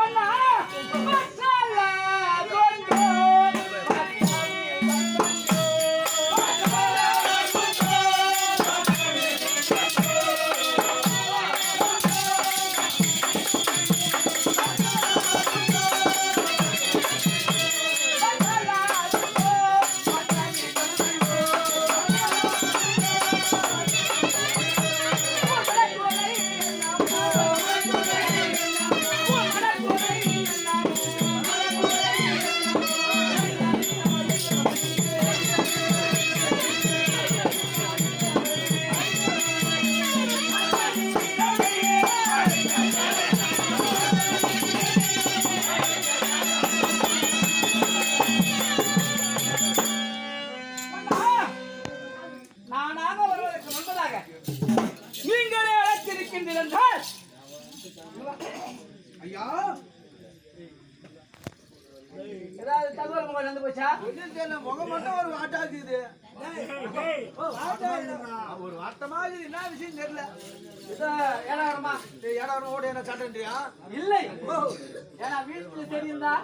மன்னா 对儿 ஒரு வாட்டமா இருக்குது என்ன விஷயம் தெரியல. இது ஏழாயிரமா ஏடாயிரம் ஓடி என்ன சட்டன்றியா இல்லை. ஏன்னா வீட்டுல சரியிருந்தா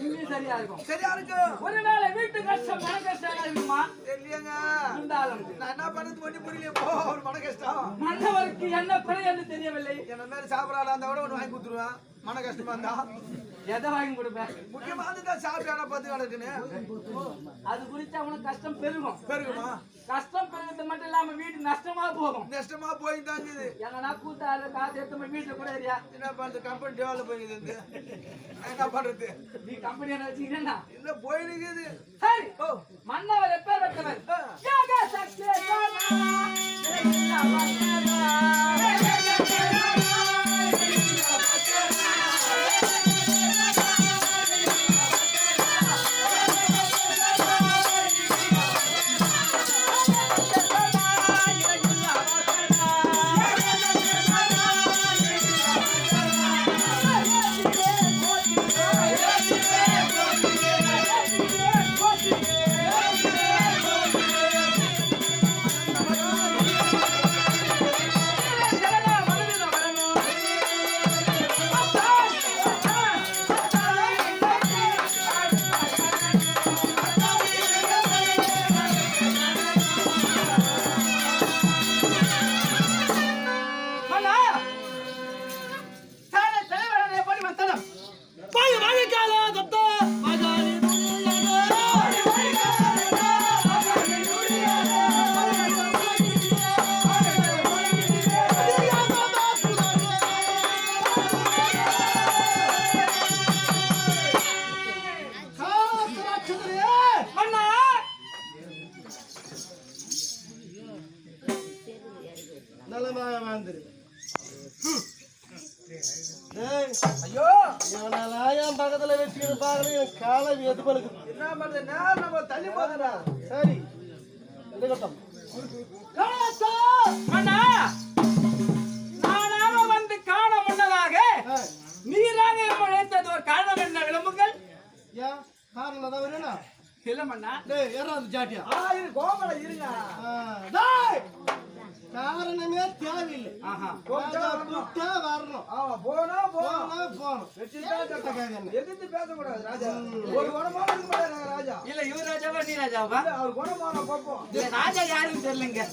இங்கேயும் சரியா இருக்கும். சரியா இருக்கு ஒருவேளை வீட்டு கஷ்டம் மன கஷ்டம் இருக்குமா? தெரியலங்க இருந்தாலும். நான் என்ன பண்ணது பண்ணி புரியல போ ஒரு மன கஷ்டம். மன்னவருக்கு என்ன பிழை என்று தெரியவில்லை. என்ன மாதிரி சாப்பிடலாம் அந்த விட ஒன்று வாங்கி கொடுத்துருவேன். மன கஷ்டமா இருந்தா. எதை வாங்கி கொடுப்பேன்? முக்கியமானது சாப்பிட்டானா பத்து கிடக்குன்னு அது குறித்து அவனுக்கு கஷ்டம் பெருகும். பெருகுமா? கஷ்டம் பெருகிறது மட்டும் இல்லாம வீட்டு நஷ்டமா போகும். நஷ்டமா போய் தாங்குது எங்கன்னா கூட்டாளு காசு எடுத்து வீட்டுல கூட ஏரியா என்ன பண்றது? கம்பெனி டெவலப் போயிடுது. என்ன பண்றது? நீ கம்பெனி வச்சுக்கிறேன்னா இல்ல போயிருக்குது சரி. மன்னவர் எப்பேர் பெற்றவர் ஆ. பழுக்குது என்ன நேரம் நம்ம தள்ளி போதுடா. சரி. எந்த கட்டம். நானாக வந்து காண முன்னதாக நீராக இழைத்தது ஒரு காரணம் என்ன விளம்புங்கள்? ஏன் காரணம் தான் வேணும்னா? இல்ல மன்னா டேய் ஏறா அந்த ஜாட்டியா? ஆ இரு கோமல இருங்க. டேய்! காரணமே தேவையில்லை கூப்பிட்டா வரணும் ஆமா போனா போனா போகணும். எதிர்த்து பேசக்கூடாது ராஜா ஒரு குணமான இருக்க மாட்டாரு ராஜா இல்ல இவர் ராஜாவா நீ ராஜாவா அவர் குணமான பார்ப்போம் ராஜா யாருன்னு தெரியலங்க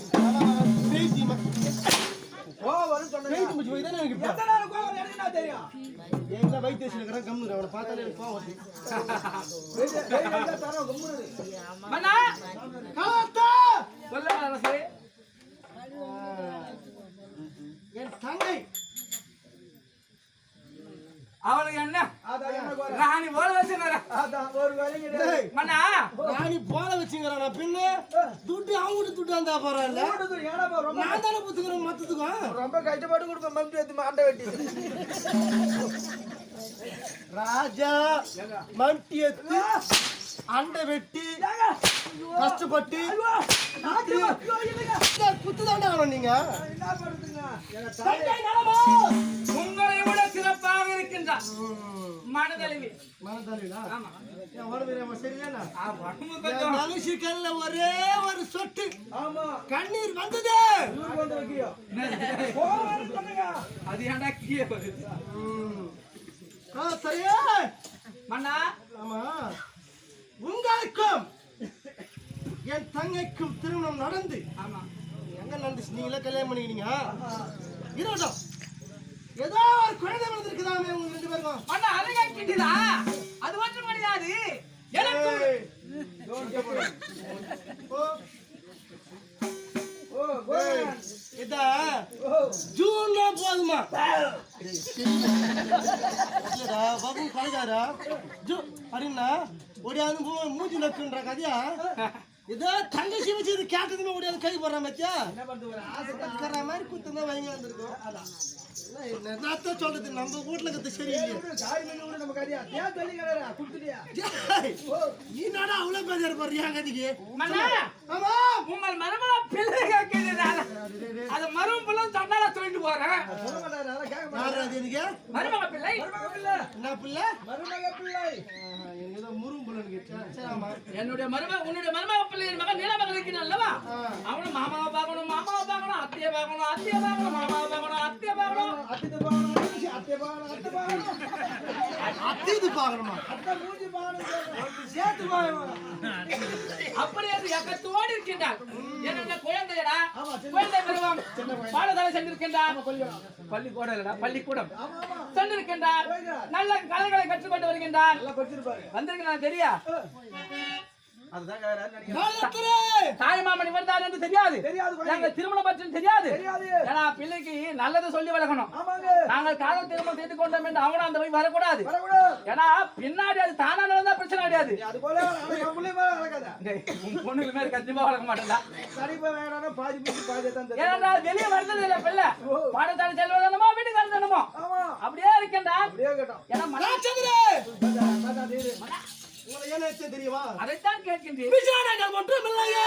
கோவம் தானே எனக்கு இப்போ எத்தனை நாள் கோவம் எனக்கு என்ன தெரியும் எங்க வைத்தியத்தில் இருக்கிற கம்மு அவனை பார்த்தாலே எனக்கு கோவம் வருது வெயில் வெயில் அடிச்சா தரம் கும்பிடுது. மன்னா காத்தா சொல்ல அரசே என் தங்கை அவளுக்கு என்ன அதான் என்ன குறை? ராணி போல வச்சுக்கிறேன் அதான் ஒரு வழி கிடையாது. டேய், மன்னா ராணி போல வச்சுங்கிறானா பின்ன துட்டு அவங்க துட்டு வந்தா பரவாயில்ல நான் தானே புத்துக்கிறேன் மொத்தத்துக்கும் ரொம்ப கஷ்டப்பட்டு கொடுப்பேன் மம்டி எடுத்து மாண்டை வெட்டி ராஜா மம்டி எடுத்து அண்டை வெட்டி கஷ்டப்பட்டு குத்து தாண்டா ஆகணும் நீங்க? கொஞ்சம் மனுஷி கண்ணுல ஒரே ஒரு சொட்டு. ஆமா. கண்ணீர் வந்தது. அது ஏன்டா கீழே சரியா. மன்னா. ஆமா. உங்களுக்கும் என் தங்கைக்கும் திருமணம் நடந்து ஆமா. எங்க நடந்துச்சு நீங்களே கல்யாணம் பண்ணிக்கினீங்க இருக்கட்டும் ஏதோ ஒரு குழந்தை வந்திருக்குதாமே உங்க ரெண்டு பேருக்கும்? மன்னா அதை மட்டும் கிடையாது. ஜூன்ல போதுமா? பாபு கலகாரா ஜூ அப்படின்னா ஒடியாது மூஞ்சி நக்குன்ற கதையா? இதோ தங்கச்சி வச்சு இது கேட்டதுமே ஒடியாது கை போடுற மச்சா என்ன பண்றது ஒரு ஆசை இருக்கிற மாதிரி குத்தம் வைங்க வந்திருக்கோம். என்னத்த சொல்றது? நம்ம வீட்டுல இருக்கிறது சரியில்லையே ஏன் நீ நாடா அவ்வளவு பேர் போறியா கதிக்கு? மன்னா ஆமா. உங்கள் மருமக பிள்ளை கேட்கிறதால அது மரும பிள்ளை. தன்னால சொல்லிட்டு போறேன் மருமக பிள்ளை. என்ன பிள்ளை? மருமக பிள்ளை. என்னுடைய மருமக உன்னுடைய மருமக பிள்ளை என் மகன் நீலமகன் இருக்கிறான் அல்லவா. அவனும் மாமாவை பார்க்கணும் மாமாவை பார்க்கணும் அத்தையை பார்க்கணும் அத்தையை பார்க்கணும் மாமாவை பார்க்கணும் அத்தையை பார்க்கணும். அத்தை பாகணும் அத்தை பாகணும் அத்தை பாகணும் அத்தீது பாக்கணுமா சேர்த்து பாகணும் அப்படி அது எக்கத்தோடு இருக்கின்றான் என்னென்ன குழந்தையடா குழந்தை பருவம் பாடசாலை சென்றிருக்கின்றார் பள்ளிக்கூடம் பள்ளிக்கூடம். சென்றிருக்கின்றார். நல்ல கலைகளை கற்றுக்கொண்டு வருகின்றார். வந்திருக்கிறான் தெரியா? அதுதான் கேக்குறாரு நினைக்கிறேன் தாய்மாமன் என்று தெரியாது. தெரியாது. நாங்கள் திருமணம் பற்றி தெரியாது. தெரியாது. ஏன்னா பிள்ளைக்கு நல்லது சொல்லி வளர்க்கணும். ஆமாங்க. நாங்கள் காதல் திருமணம் செய்து கொண்டோம் என்று அவனும் அந்த வழி வரக்கூடாது. வரக்கூடாது. ஏன்னா பின்னாடி அது தானா நடந்தா பிரச்சனை கிடையாது. அது போல பொண்ணுக்கு மேல கண்டிப்பா வளர்க்க மாட்டேன்டா. சரி போய் பாதி பாதி ஏனென்றால் வெளியே வருது இல்ல பிள்ளை பாடசாலை செல்வதனமோ வீட்டுக்கு வருதனமோ ஆமா. அப்படியே இருக்கேன்டா. அப்படியே கேட்டோம் ஏன்னா மன என்ன தெரியுமா? அதைத்தான் கேட்கின்றேன். மட்டும் இல்லையே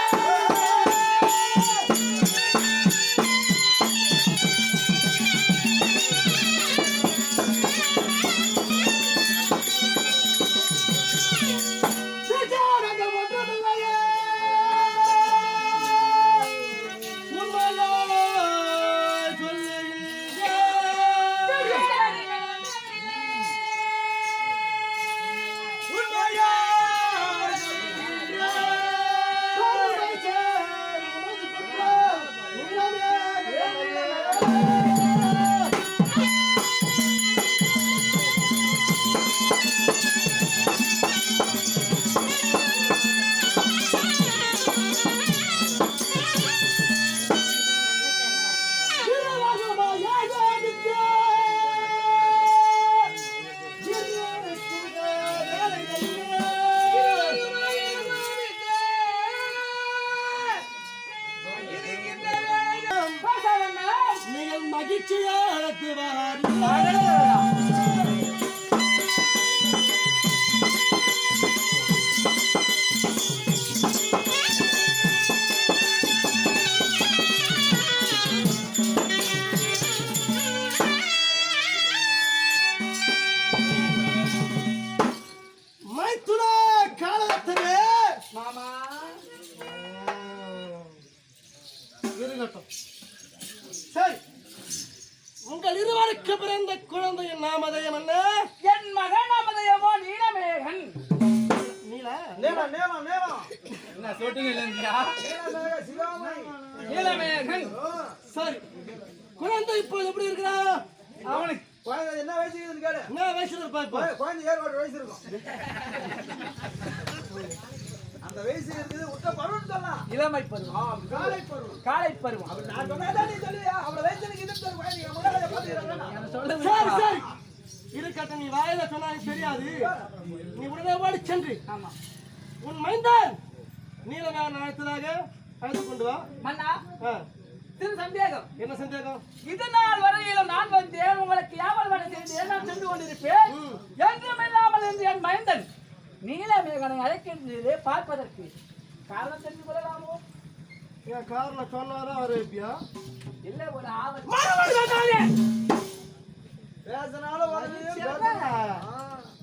நீங்கள் நீலமேகன் சரி. குழந்தை இப்போ எப்படி இருக்கிறா அவனுக்கு குழந்தை என்ன வயசு இருக்குதுன்னு கேளு. என்ன வயசுல இருப்பா குழந்தை- ஏற்பாடு வயசு இருக்கும். அந்த வயசு இருக்குது விட்ட பருவம் சொல்லலாம். இளமை பருவம். காலை பருவம். காலை பருவம். நான் சொன்னதான் நீ சொல்லுவியா? அவளை வயசு எனக்கு இது குழந்தை என் முன்னாடி பாத்துக்கிறேன் சொல்ல சரி சரி. இருக்கட்டும் நீ வாயில சொன்னா எனக்கு தெரியாது. நீ உடனே ஓடி சென்று. ஆமா. உன் மைந்தன் நீலகார நாயத்திலாக அழைத்து கொண்டு வா. மன்னா திரு சந்தேகம். என்ன சந்தேகம்? இது நாள் வரையிலும் நான் வந்தேன் உங்களுக்கு வரை செய்தேன் நான் சென்று கொண்டிருப்பேன். என்றும் இல்லாமல் இருந்து என் மைந்தன் நீலமேகனை அழைக்கின்றீரே பார்ப்பதற்கு காரணம் தெரிந்து கொள்ளலாமோ? என் கார்ல சொன்னாதான் வரேப்பியா இல்லை ஒரு ஆவல்.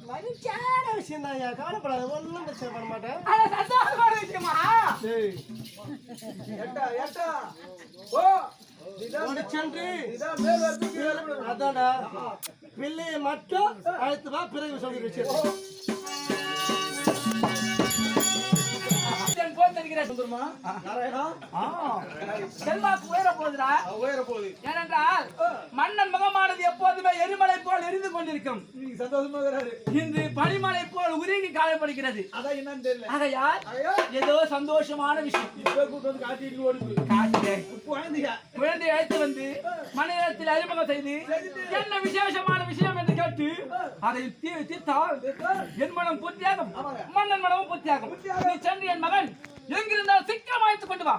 மகிழ்ச்சியான விஷயம் தான் ஐயா கவலைப்படாத ஒன்றும் பிரச்சனை பண்ண மாட்டேன். சந்தோஷமான விஷயமா? எட்டா எட்டா ஓ. அதான்டா. பிள்ளையை மட்டும் அழைத்து வா பிறகு சொல்லி வச்சு செல்வாக்கு உயர போகுதுடா. அவ உயர போகுது. ஏனென்றால் மன்னன் முகமானது எப்போதுமே எரிமலை போல் எரிந்து கொண்டிருக்கும். இன்னைக்கு சந்தோஷமா இருக்கிறாரு. இன்று பனிமலை போல் உருகி காயப்படுகிறது. அதான் என்னன்னு தெரியல. ஆகையால் ஐயா ஏதோ சந்தோஷமான விஷயம். இப்ப கூட்டு வந்து காட்டிட்டு குழந்தையை அழைத்து வந்து மனிதத்தில் அறிமுகம் செய்து என்ன விசேஷமான விஷயம் என்று கேட்டு அதை தீ- தீர்த்தால் என் மனம் பூர்த்தியாகும். மன்னன் மனமும் பூர்த்தியாகும். நீ சென்று என் மகன். எங்கிருந்தால் சீக்கிரம் அழைத்துக் கொண்டு வா.